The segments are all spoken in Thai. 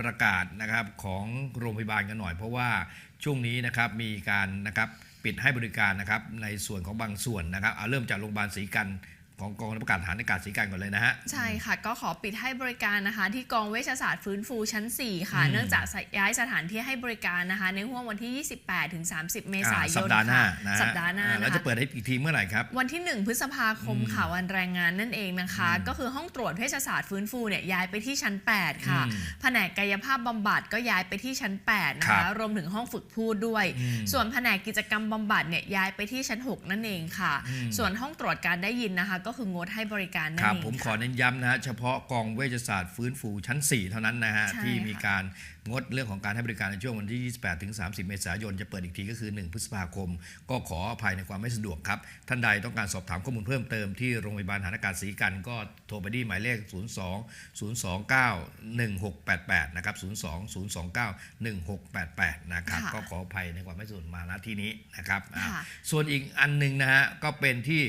ประกาศนะครับของโรงพยาบาลกันหน่อย เพราะว่าช่วงนี้นะครับมีการนะครับปิดให้บริการนะครับในส่วนของบางส่วนนะครับเอาเริ่มจากโรงพยาบาลศรีกัน ของกองทัพอากาศฐานอากาศศรีกันก่อนเลยนะฮะ ใช่ค่ะ ก็ขอปิดให้บริการนะคะ ที่กองเวชศาสตร์ฟื้นฟูชั้น 4 ค่ะอืมเนื่องจากย้ายสถานที่ให้บริการนะคะ ในห่วงวันที่ 28ถึง30 เมษายอ่สัปนดาห์หน้าค่ะนะฮะสัปดาห์หน้าอ่นะแล้วจะคะเปิดให้อีกทีเมื่อไหร่ครับ วันที่ 1 พฤษภาคมอืมค่ะวันแรงงานนั่นเองนะคะอืมก็คือห้องตรวจเวชศาสตร์ฟื้นฟูเนี่ยย้ายไปที่ชั้น 8 ค่ะอืมแผนกกายภาพบำบัดก็ย้ายไปที่ชั้น 8 นะครัคะบรวมถึงห้องฝึกพูดด้วยอืมส่วนแผนกกิจกรรมบำบัดเนี่ยย้ายไปที่ชั้น 6 นั่นเองค่ะอืมส่วนห้องตรวจการได้ยินนะคะก็คืองดให้บริการนั่คนรับเองผมขอค่ะเน้นย้ำนะฮะเฉพาะกองเวชศาสตร์ฟื้นฟูชั้น 4 เท่านั้นนะฮะใช่ที่มีค่ะการงดเรื่องของการให้บริการในช่วงวันที่ 28 ถึง 30 เมษายน จะเปิดอีกทีก็คือ 1 พฤษภาคม ก็ขออภัยในความไม่สะดวกครับ ท่านใดต้องการสอบถามข้อมูลเพิ่มเติมที่โรงพยาบาลฐานอากาศศรีกัน ก็โทรไปที่หมายเลข 02 029 1688 นะครับ 02 029 1688 นะครับค่ะก็ขออภัยในความไม่สะดวกมาณที่นี้นะครับอะค่ะส่วนอีกอันหนึ่งนะฮะก็เป็นที่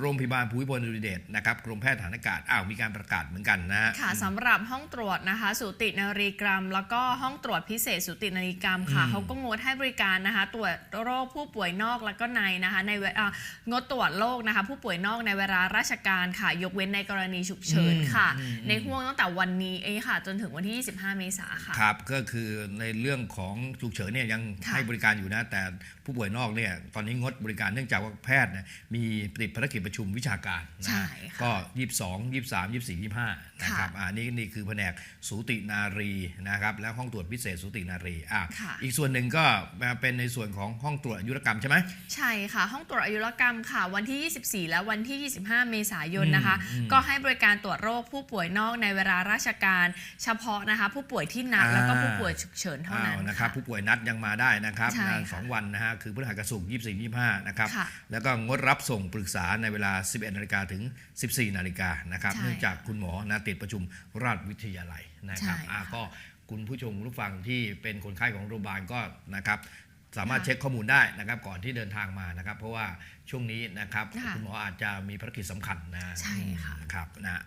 โรงพยาบาลภูมิพลอดุลยเดชนะครับกรมแพทย์ฐานอากาศอ้าวมีการประกาศเหมือนกันนะฮะค่ะสำหรับห้องตรวจนะคะ สูตินรีกรรม แล้วก็ห้องตรวจพิเศษสูตินรีกรรมค่ะอืมเขาก็งดให้บริการนะคะ ตรวจโรคผู้ป่วยนอกแล้วก็ในนะคะ ในเวอ่างดตรวจโรคนะคะ ผู้ป่วยนอกในเวลาราชการค่ะ ยกเว้นในกรณีฉุกเฉินค่ะอืมอืมในห่วงตั้งแต่วันนี้เองค่ะ จนถึงวันที่ 25 เมษายนค่ะครับก็คือในเรื่องของฉุกเฉินเนี่ยยังค่ะให้บริการอยู่นะแต่ผู้ป่วยนอกเนี่ยตอนนี้งดบริการเนื่องจากว่าแพทย์เนี่ยมีติดภารกิจประชุมวิชาการนะใช่ฮะค่ะก็ 22 23 24 25นะครับอ่านี่นี่คือแผนกสูตินารีนะครับและห้องตรวจพิเศษสูตินารีอะค่ะอีกส่วนหนึ่งก็มาเป็นในส่วนของห้องตรวจอายุรกรรมใช่ไหมใช่ค่ะห้องตรวจอายุรกรรมค่ะ วันที่ 24 และวันที่ 25 เมษายนนะคะอืมก็ให้บริการตรวจโรคผู้ป่วยนอกในเวลาราชการเฉพาะนะคะ ผู้ป่วยที่นัดอ่าแล้วก็ผู้ป่วยฉุกเฉินเท่านั้นอ้วนะครับค่ะผู้ป่วยนัดยังมาได้นะครับใช่งานค่ะสองวันนะฮะคือพฤหัสกับศุกร์24 25นะครับค่ะแล้วก็งดรับส่งปรึกษาในเวลา 11นาฬิกาถึง 14นาฬิกานะครับใช่เนื่องจากคุณหมอนะติดประชุมราชวิทยาลัยนะครับใช่ค่ะอ่าก็คุณผู้ชมผู้ฟังที่เป็นคนไข้ของโรงพยาบาลก็นะครับสามารถค่ะเช็คข้อมูลได้นะครับก่อนที่เดินทางมานะครับ เพราะว่าช่วงนี้นะครับค่ะคุณหมออาจจะมีภารกิจสำคัญนะใช่ค่ะครับนะ